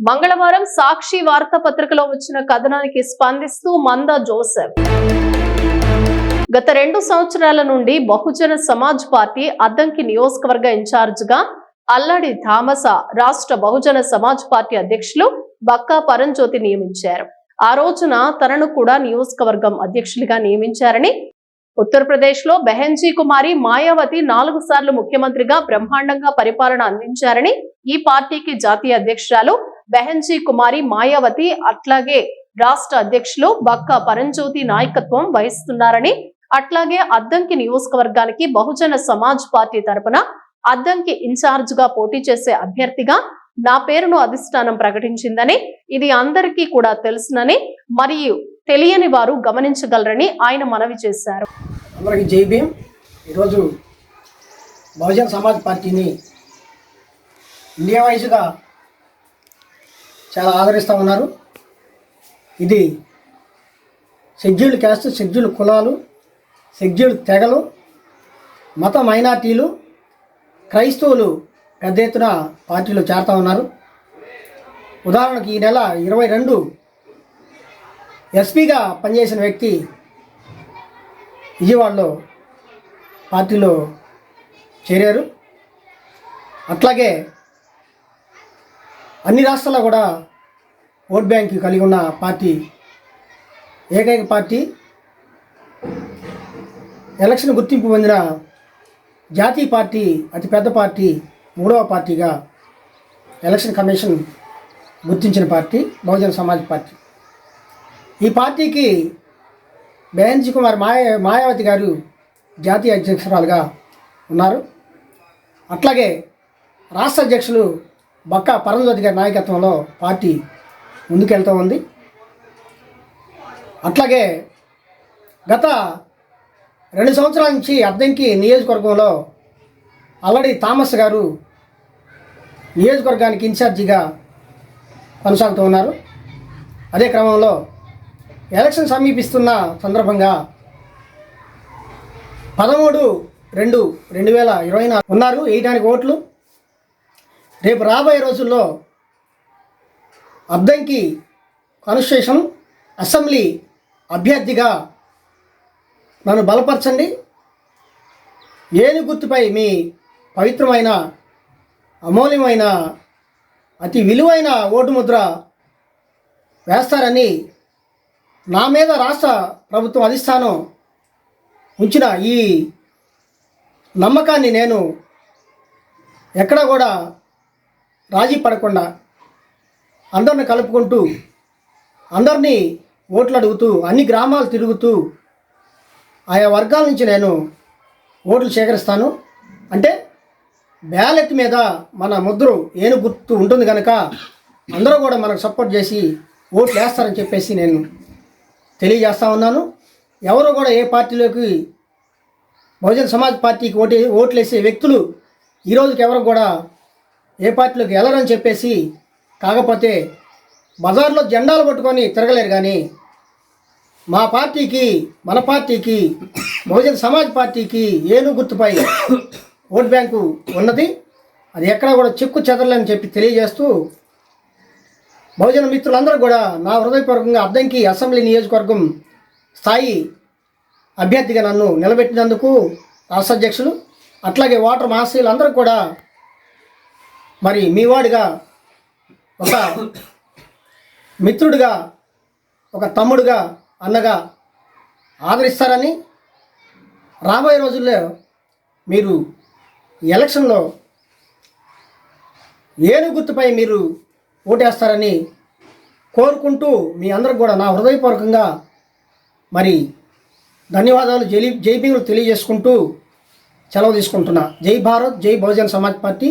మంగళవారం సాక్షి వార్తాపత్రికలో వచ్చిన కథనానికి స్పందిస్తూ మంద జోసెఫ్. గత రెండు సంవత్సరాల నుండి బహుజన సమాజ్ పార్టీ అద్దంకి నియోజకవర్గ ఇన్ఛార్జిగా అల్లాడి థామస రాష్ట్ర బహుజన సమాజ్ పార్టీ అధ్యక్షులు బక్కా పరంజ్యోతి నియమించారు. ఆ రోజున తనను కూడా నియోజకవర్గం అధ్యక్షులుగా నియమించారని ఉత్తరప్రదేశ్లో బెహెన్జీ కుమారి మాయావతి నాలుగు సార్లు ముఖ్యమంత్రిగా బ్రహ్మాండంగా పరిపాలన అందించారని ఈ పార్టీకి జాతీయ అధ్యక్షురాలు బెహెన్జీ కుమారి మాయావతి అట్లాగే రాష్ట్ర అధ్యక్షులు బక్క పరంజ్యోతి నాయకత్వం వహిస్తున్నారని అట్లాగే అద్దంకి నియోజకవర్గానికి బహుజన సమాజ్ పార్టీ తరపున అద్దంకి ఇన్ఛార్జ్గా పోటీ చేసే అభ్యర్థిగా నా పేరును అధిష్టానం ప్రకటించిందని ఇది అందరికీ కూడా తెలుసునని మరియు తెలియని వారు గమనించగలరని ఆయన మనవి చేశారు. అందరికీ జై భీమ్. ఈరోజు బహుజన సమాజ్ పార్టీని ఇండియా వైజ్గా చాలా ఆదరిస్తూ ఉన్నారు. ఇది షెడ్యూల్డ్ క్యాస్ట్ షెడ్యూల్డ్ కులాలు షెడ్యూల్డ్ తెగలు మత మైనార్టీలు క్రైస్తవులు పెద్ద ఎత్తున పార్టీలో చేరుతూ ఉన్నారు. ఉదాహరణకు ఈ నెల ఇరవై రెండు ఎస్పీగా పనిచేసిన వ్యక్తి విజయవాడలో పార్టీలో చేరారు. అట్లాగే అన్ని రాష్ట్రాల్లో కూడా ఓట్ బ్యాంక్ కలిగి ఉన్న పార్టీ ఏకైక పార్టీ ఎలక్షన్ గుర్తింపు పొందిన జాతీయ పార్టీ అతిపెద్ద పార్టీ మూడవ పార్టీగా ఎలక్షన్ కమిషన్ గుర్తించిన పార్టీ బహుజన సమాజ్ పార్టీ. ఈ పార్టీకి బేంజీ కుమార్ మాయ మాయావతి గారు జాతీయ అధ్యక్షురాలుగా ఉన్నారు. అట్లాగే రాష్ట్ర అధ్యక్షులు బక్కా పరంజ్యోతి గారి నాయకత్వంలో పార్టీ ముందుకెళ్తూ ఉంది. అట్లాగే గత రెండు సంవత్సరాల నుంచి అద్దంకి నియోజకవర్గంలో అల్లడి థామస్ గారు నియోజకవర్గానికి ఇన్ఛార్జిగా కొనసాగుతూ ఉన్నారు. అదే క్రమంలో ఎలక్షన్ సమీపిస్తున్న సందర్భంగా పదమూడు రెండు రెండు వేల ఇరవై నాలుగు ఉన్నారు. వేయడానికి ఓట్లు రేపు రాబోయే రోజుల్లో అద్దంకి కాన్స్టిట్యూషన్ అసెంబ్లీ అభ్యర్థిగా నన్ను బలపరచండి. ఏను గుర్తుపై మీ పవిత్రమైన అమూల్యమైన అతి విలువైన ఓటు ముద్ర వేస్తారని నా మీద రాష్ట్ర ప్రభుత్వం అధిష్టానం ఉంచిన ఈ నమ్మకాన్ని నేను ఎక్కడ కూడా రాజీ పడకుండా అందరిని కలుపుకుంటూ అందరినీ ఓట్లు అడుగుతూ అన్ని గ్రామాలు తిరుగుతూ ఆయా వర్గాల నుంచి నేను ఓట్లు సేకరిస్తాను. అంటే బ్యాలెట్ మీద మన ముద్ర ఏను గుర్తు ఉంటుంది కనుక అందరూ కూడా మనకు సపోర్ట్ చేసి ఓట్లు వేస్తారని చెప్పేసి నేను తెలియజేస్తా ఉన్నాను. ఎవరు కూడా ఏ పార్టీలోకి బహుజన సమాజ్ పార్టీకి ఓటు ఓట్లు వేసే వ్యక్తులు ఈ రోజుకి ఎవరు కూడా ఏ పార్టీలోకి వెళ్ళరని చెప్పేసి కాకపోతే బజార్లో జెండాలు పట్టుకొని తిరగలేరు కానీ మా పార్టీకి మన పార్టీకి బహుజన సమాజ్ పార్టీకి ఏను గుర్తుపై ఓట్ బ్యాంకు ఉన్నది. అది ఎక్కడా కూడా చెక్కు చెదరలేని చెప్పి తెలియజేస్తూ బహుజన మిత్రులందరూ కూడా నా హృదయపూర్వకంగా అద్దంకి అసెంబ్లీ నియోజకవర్గం స్థాయి అభ్యర్థిగా నన్ను నిలబెట్టినందుకు రాష్ట్ర అధ్యక్షులు అట్లాగే ఓటర్ మహాశీలు అందరూ కూడా మరి మీ వాడిగా ఒక మిత్రుడిగా ఒక తమ్ముడుగా అన్నగా ఆదరిస్తారని రాబోయే రోజుల్లో మీరు ఎలక్షన్లో ఏను గుర్తుపై మీరు ఓటేస్తారని కోరుకుంటూ మీ అందరికి కూడా నా హృదయపూర్వకంగా మరి ధన్యవాదాలు జై జై భీములు తెలియజేసుకుంటూ సెలవు తీసుకుంటున్నా. జై భారత్ జై బహుజన్ సమాజ్ పార్టీ.